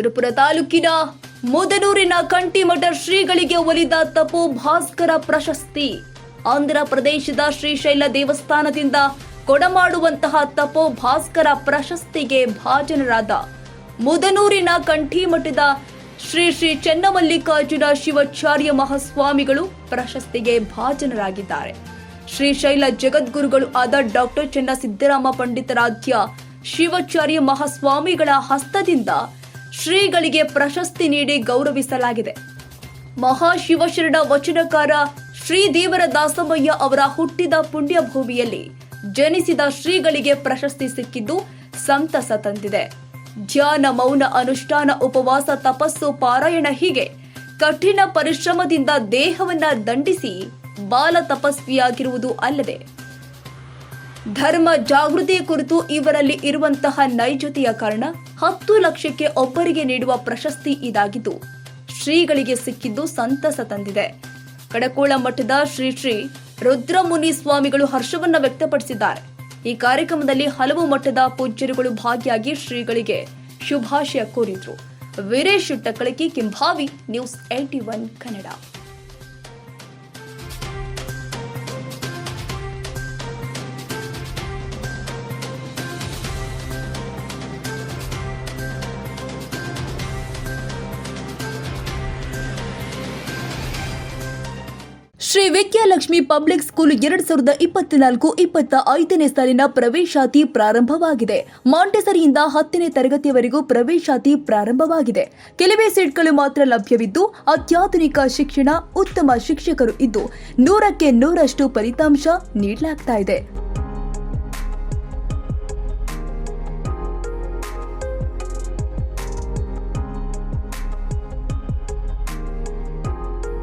ಸುರಪುರ ತಾಲೂಕಿನ ಮುದನೂರಿನ ಕಂಠಿಮಠ ಶ್ರೀಗಳಿಗೆ ಒಲಿದ ತಪೋ ಭಾಸ್ಕರ ಪ್ರಶಸ್ತಿ. ಆಂಧ್ರ ಪ್ರದೇಶದ ಶ್ರೀಶೈಲ ದೇವಸ್ಥಾನದಿಂದ ಕೊಡಮಾಡುವಂತಹ ತಪೋ ಭಾಸ್ಕರ ಪ್ರಶಸ್ತಿಗೆ ಭಾಜನರಾದ ಮುದನೂರಿನ ಕಂಠಿಮಠದ ಶ್ರೀ ಶ್ರೀ ಚೆನ್ನಮಲ್ಲಿಕಾರ್ಜುನ ಶಿವಾಚಾರ್ಯ ಮಹಾಸ್ವಾಮಿಗಳು ಪ್ರಶಸ್ತಿಗೆ ಭಾಜನರಾಗಿದ್ದಾರೆ. ಶ್ರೀಶೈಲ ಜಗದ್ಗುರುಗಳು ಆದ ಡಾಕ್ಟರ್ ಚೆನ್ನ ಸಿದ್ದರಾಮ ಪಂಡಿತಾರಾಧ್ಯ ಶಿವಾಚಾರ್ಯ ಮಹಾಸ್ವಾಮಿಗಳ ಹಸ್ತದಿಂದ ಶ್ರೀಗಳಿಗೆ ಪ್ರಶಸ್ತಿ ನೀಡಿ ಗೌರವಿಸಲಾಗಿದೆ. ಮಹಾಶಿವಶರಣ ವಚನಕಾರ ಶ್ರೀ ದೇವರ ದಾಸಮಯ್ಯ ಅವರ ಹುಟ್ಟಿದ ಪುಣ್ಯಭೂಮಿಯಲ್ಲಿ ಜನಿಸಿದ ಶ್ರೀಗಳಿಗೆ ಪ್ರಶಸ್ತಿ ಸಿಕ್ಕಿದ್ದು ಸಂತಸ ತಂದಿದೆ. ಧ್ಯಾನ, ಮೌನ, ಅನುಷ್ಠಾನ, ಉಪವಾಸ, ತಪಸ್ಸು, ಪಾರಾಯಣ ಹೀಗೆ ಕಠಿಣ ಪರಿಶ್ರಮದಿಂದ ದೇಹವನ್ನ ದಂಡಿಸಿ ಬಾಲ ತಪಸ್ವಿಯಾಗಿರುವುದು ಅಲ್ಲದೆ ಧರ್ಮ ಜಾಗೃತಿಯ ಕುರಿತು ಇವರಲ್ಲಿ ಇರುವಂತಹ ನೈಜತೆಯ ಕಾರಣ ಹತ್ತು ಲಕ್ಷಕ್ಕೆ ಒಬ್ಬರಿಗೆ ನೀಡುವ ಪ್ರಶಸ್ತಿ ಇದಾಗಿದ್ದು, ಶ್ರೀಗಳಿಗೆ ಸಿಕ್ಕಿದ್ದು ಸಂತಸ ತಂದಿದೆ. ಕಡಕೋಳ ಮಠದ ಶ್ರೀ ಶ್ರೀ ರುದ್ರಮುನಿ ಸ್ವಾಮಿಗಳು ಹರ್ಷವನ್ನ ವ್ಯಕ್ತಪಡಿಸಿದ್ದಾರೆ. ಈ ಕಾರ್ಯಕ್ರಮದಲ್ಲಿ ಹಲವು ಮಠದ ಪೂಜ್ಯರುಗಳು ಭಾಗಿಯಾಗಿ ಶ್ರೀಗಳಿಗೆ ಶುಭಾಶಯ ಕೋರಿದ್ರು. Veeresh Takkalaki Kimbhavi, news eighty one Kannada. Shri Vidyalakshmi public school ಎರಡ್ ಸಾವಿರದ ಇಪ್ಪತ್ನಾಲ್ಕು ಇಪ್ಪತ್ತ ಐದನೇ ಸಾಲಿನ ಪ್ರವೇಶಾತಿ ಪ್ರಾರಂಭವಾಗಿದೆ. ಮಾಂಟೆಸರಿಯಿಂದ ಹತ್ತನೇ ತರಗತಿಯವರೆಗೂ ಪ್ರವೇಶಾತಿ ಪ್ರಾರಂಭವಾಗಿದೆ. ಕೆಲವೇ ಸೀಟ್ಗಳು ಮಾತ್ರ ಲಭ್ಯವಿದ್ದು, ಅತ್ಯಾಧುನಿಕ ಶಿಕ್ಷಣ, ಉತ್ತಮ ಶಿಕ್ಷಕರು ಇದ್ದು, ನೂರಕ್ಕೆ ನೂರಷ್ಟು ಫಲಿತಾಂಶ ನೀಡಲಾಗ್ತಾ ಇದೆ.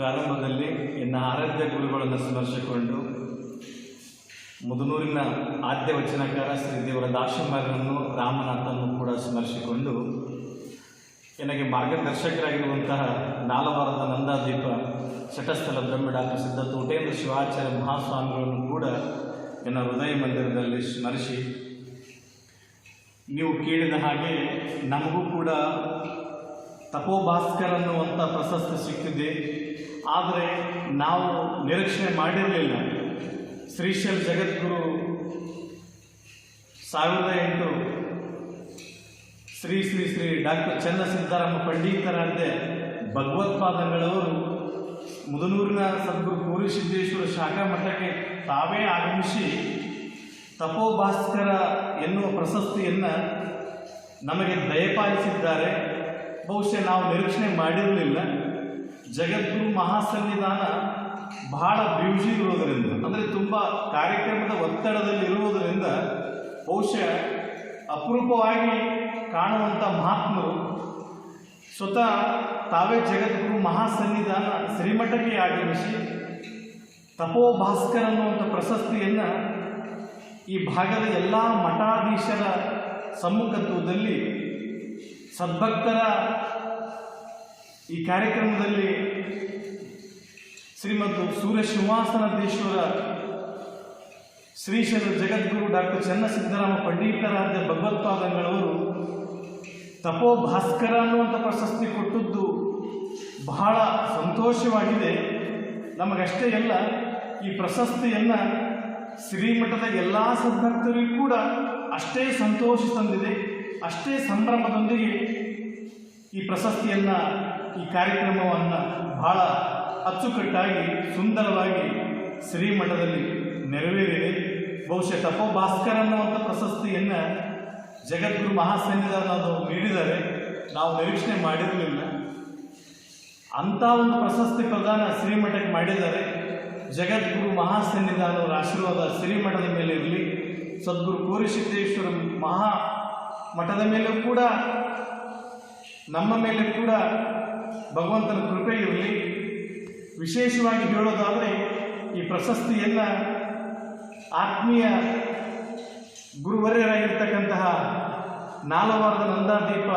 ಪ್ರಾರಂಭದಲ್ಲಿ ಎನ್ನ ಆರಾಧ್ಯ ಗುರುಗಳನ್ನು ಸ್ಮರಿಸಿಕೊಂಡು ಮುದನೂರಿನ ಆದ್ಯ ವಚನಕಾರ ಶ್ರೀ ದೇವರ ದಾಶಮಾರನನ್ನು ರಾಮನಾಥನನ್ನು ಕೂಡ ಸ್ಮರಿಸಿಕೊಂಡು ನನಗೆ ಮಾರ್ಗದರ್ಶಕರಾಗಿರುವಂತಹ ನಾಲವಾರದ ನಂದಾದೀಪ ಶಟಸ್ಥಲ ಬ್ರಹ್ಮ ಡಾಕ್ಟರ್ ಸಿದ್ಧ ತೋಟೇಂದ್ರ ಶಿವಾಚಾರ್ಯ ಮಹಾಸ್ವಾಮಿಗಳನ್ನು ಕೂಡ ಎನ್ನ ಹೃದಯ ಮಂದಿರದಲ್ಲಿ ಸ್ಮರಿಸಿ, ನೀವು ಕೇಳಿದ ಹಾಗೆ ನಮಗೂ ಕೂಡ ತಪೋಭಾಸ್ಕರ್ ಅನ್ನುವಂಥ ಪ್ರಶಸ್ತಿ ಸಿಕ್ಕಿದೆ. ಆದರೆ ನಾವು ನಿರೀಕ್ಷಣೆ ಮಾಡಿರಲಿಲ್ಲ. ಶ್ರೀಶೈಲ್ ಜಗದ್ಗುರು ಸಾವಿರದ ಎಂಟು ಶ್ರೀ ಶ್ರೀ ಶ್ರೀ ಡಾಕ್ಟರ್ ಚನ್ನ ಸಿದ್ದರಾಮ ಪಂಡಿತರಾದ್ಯ ಭಗವತ್ಪಾದಗಳವರು ಮುದನೂರಿನ ಸದ್ಗುರು ಪೂರಿ ಸಿದ್ದೇಶ್ವರ ಶಾಖಾ ಮಠಕ್ಕೆ ತಾವೇ ಆಗಮಿಸಿ ತಪೋಭಾಸ್ಕರ ಎನ್ನುವ ಪ್ರಶಸ್ತಿಯನ್ನು ನಮಗೆ ದಯಪಾಲಿಸಿದ್ದಾರೆ. ಬಹುಶಃ ನಾವು ನಿರೀಕ್ಷಣೆ ಮಾಡಿರಲಿಲ್ಲ. ಜಗದ್ಗುರು ಮಹಾಸನ್ನಿಧಾನ ಬಹಳ ಬ್ಯೂಸಿ ಇರುವುದರಿಂದ ಅಂದರೆ ತುಂಬ ಕಾರ್ಯಕ್ರಮದ ಒತ್ತಡದಲ್ಲಿ ಇರುವುದರಿಂದ ಬಹುಶಃ ಅಪರೂಪವಾಗಿ ಕಾಣುವಂಥ ಮಹಾತ್ಮರು ಸ್ವತಃ ತಾವೇ ಜಗದ್ಗುರು ಮಹಾಸನ್ನಿಧಾನ ಶ್ರೀಮಠಕ್ಕೆ ಆಗಮಿಸಿ ತಪೋಭಾಸ್ಕರ್ ಅನ್ನುವಂಥ ಪ್ರಶಸ್ತಿಯನ್ನು ಈ ಭಾಗದ ಎಲ್ಲ ಮಠಾಧೀಶರ ಸಮ್ಮುಖತ್ವದಲ್ಲಿ ಸದ್ಭಕ್ತರ ಈ ಕಾರ್ಯಕ್ರಮದಲ್ಲಿ ಶ್ರೀಮದ್ ಸೂರ್ಯ ಸಿಂಹಾಸನದೇಶ್ವರ ಶ್ರೀಶೈಲ ಜಗದ್ಗುರು ಡಾಕ್ಟರ್ ಚನ್ನಸಿದ್ದರಾಮ ಸಿದ್ದರಾಮ ಪಂಡಿತರಾದ ಭಗವತ್ಪಾದಂಗಳವರು ತಪೋ ಭಾಸ್ಕರ ಅನ್ನುವಂಥ ಪ್ರಶಸ್ತಿ ಕೊಟ್ಟದ್ದು ಬಹಳ ಸಂತೋಷವಾಗಿದೆ. ನಮಗಷ್ಟೇ ಅಲ್ಲ, ಈ ಪ್ರಶಸ್ತಿಯನ್ನು ಶ್ರೀಮಠದ ಎಲ್ಲ ಸದ್ಭಕ್ತರಿಗೂ ಕೂಡ ಅಷ್ಟೇ ಸಂತೋಷ ತಂದಿದೆ. ಅಷ್ಟೇ ಸಂಭ್ರಮದೊಂದಿಗೆ ಈ ಪ್ರಶಸ್ತಿಯನ್ನು ಈ ಕಾರ್ಯಕ್ರಮವನ್ನು ಬಹಳ ಅಚ್ಚುಕಟ್ಟಾಗಿ, ಸುಂದರವಾಗಿ ಶ್ರೀಮಠದಲ್ಲಿ ನೆರವೇರಿದೆ. ಬಹುಶಃ ತಪೋ ಭಾಸ್ಕರ್ ಅನ್ನುವಂಥ ಪ್ರಶಸ್ತಿಯನ್ನು ಜಗದ್ಗುರು ಮಹಾಸನ್ನಿಧಾನದು ನೀಡಿದ್ದಾರೆ. ನಾವು ನಿರೀಕ್ಷಣೆ ಮಾಡಿರಲಿಲ್ಲ. ಅಂಥ ಒಂದು ಪ್ರಶಸ್ತಿ ಪ್ರದಾನ ಶ್ರೀಮಠಕ್ಕೆ ಮಾಡಿದ್ದಾರೆ. ಜಗದ್ಗುರು ಮಹಾಸನ್ನಿಧಾನವರ ಆಶೀರ್ವಾದ ಶ್ರೀಮಠದ ಮೇಲೆ ಇರಲಿ. ಸದ್ಗುರು ಕೋರಿಸಿದ್ದೇಶ್ವರ ಮಹಾ ಮಠದ ಮೇಲೂ ಕೂಡ, ನಮ್ಮ ಮೇಲೆ ಕೂಡ ಭಗವಂತನ ಕೃಪೆ ಇರಲಿ ವಿಶೇಷವಾಗಿ ಹೇಳೋದಾದರೆ ಈ ಪ್ರಶಸ್ತಿಯನ್ನು ಆತ್ಮೀಯ ಗುರುವರ್ಯರಾಗಿರ್ತಕ್ಕಂತಹ ನಾಲವಾರದ ನಂದಾದೀಪ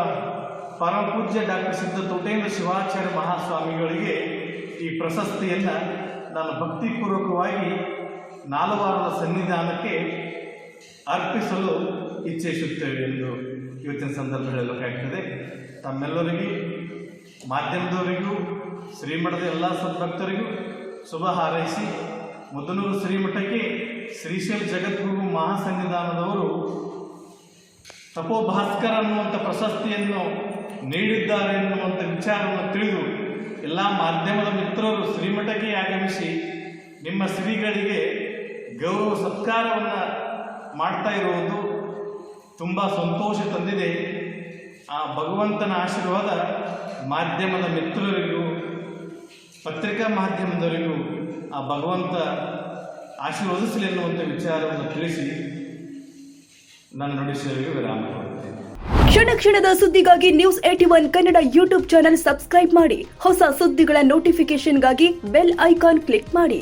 ಪರಮ ಪೂಜ್ಯ ಡಾಕ್ಟರ್ ಸಿದ್ಧ ತೋಟೇಂದ್ರ ಶಿವಾಚಾರ್ಯ ಮಹಾಸ್ವಾಮಿಗಳಿಗೆ ಈ ಪ್ರಶಸ್ತಿಯನ್ನು ನಾನು ಭಕ್ತಿಪೂರ್ವಕವಾಗಿ ನಾಲವಾರದ ಸನ್ನಿಧಾನಕ್ಕೆ ಅರ್ಪಿಸಲು ಇಚ್ಛಿಸುತ್ತೇವೆ ಎಂದು ಇವತ್ತಿನ ಸಂದರ್ಭ ಹೇಳಬೇಕಾಗ್ತದೆ. ತಮ್ಮೆಲ್ಲರಿಗೂ ಮಾಧ್ಯಮದವರಿಗೂ, ಶ್ರೀಮಠದ ಎಲ್ಲ ಸದ್ಭಕ್ತರಿಗೂ ಶುಭ ಹಾರೈಸಿ, ಮುದನೂರು ಶ್ರೀಮಠಕ್ಕೆ ಶ್ರೀಶೈಲ ಜಗದ್ಗುರು ಮಹಾಸನ್ನಿಧಾನದವರು ತಪೋಭಾಸ್ಕರ್ ಅನ್ನುವಂಥ ಪ್ರಶಸ್ತಿಯನ್ನು ನೀಡಿದ್ದಾರೆ ಎನ್ನುವಂಥ ವಿಚಾರವನ್ನು ತಿಳಿದು ಎಲ್ಲ ಮಾಧ್ಯಮದ ಮಿತ್ರರು ಶ್ರೀಮಠಕ್ಕೆ ಆಗಮಿಸಿ ನಿಮ್ಮ ಶ್ರೀಗಳಿಗೆ ಗೌರವ ಸತ್ಕಾರವನ್ನು ಮಾಡ್ತಾ ಇರುವುದು ತುಂಬ ಸಂತೋಷ ತಂದಿದೆ. ಆ ಭಗವಂತನ ಆಶೀರ್ವಾದ ಮಾಧ್ಯಮದ ಮಿತ್ರರಿಗೂ, ಪತ್ರಿಕಾ ಮಾಧ್ಯಮದವರಿಗೂ ಆ ಭಗವಂತ ಆಶೀರ್ವದಿಸಲಿ ಎನ್ನುವಂಥ ವಿಚಾರವನ್ನು ತಿಳಿಸಿ ನನ್ನ ನುಡಿಸುವವರಿಗೆ ವಿರಾಮ ಕ್ಷಣ ಕ್ಷಣದ ಸುದ್ದಿಗಾಗಿ news eighty one Kannada YouTube channel subscribe ಮಾಡಿ. ಹೊಸ ಸುದ್ದಿಗಳ ನೋಟಿಫಿಕೇಶನ್ಗಾಗಿ ಬೆಲ್ ಐಕಾನ್ ಕ್ಲಿಕ್ ಮಾಡಿ.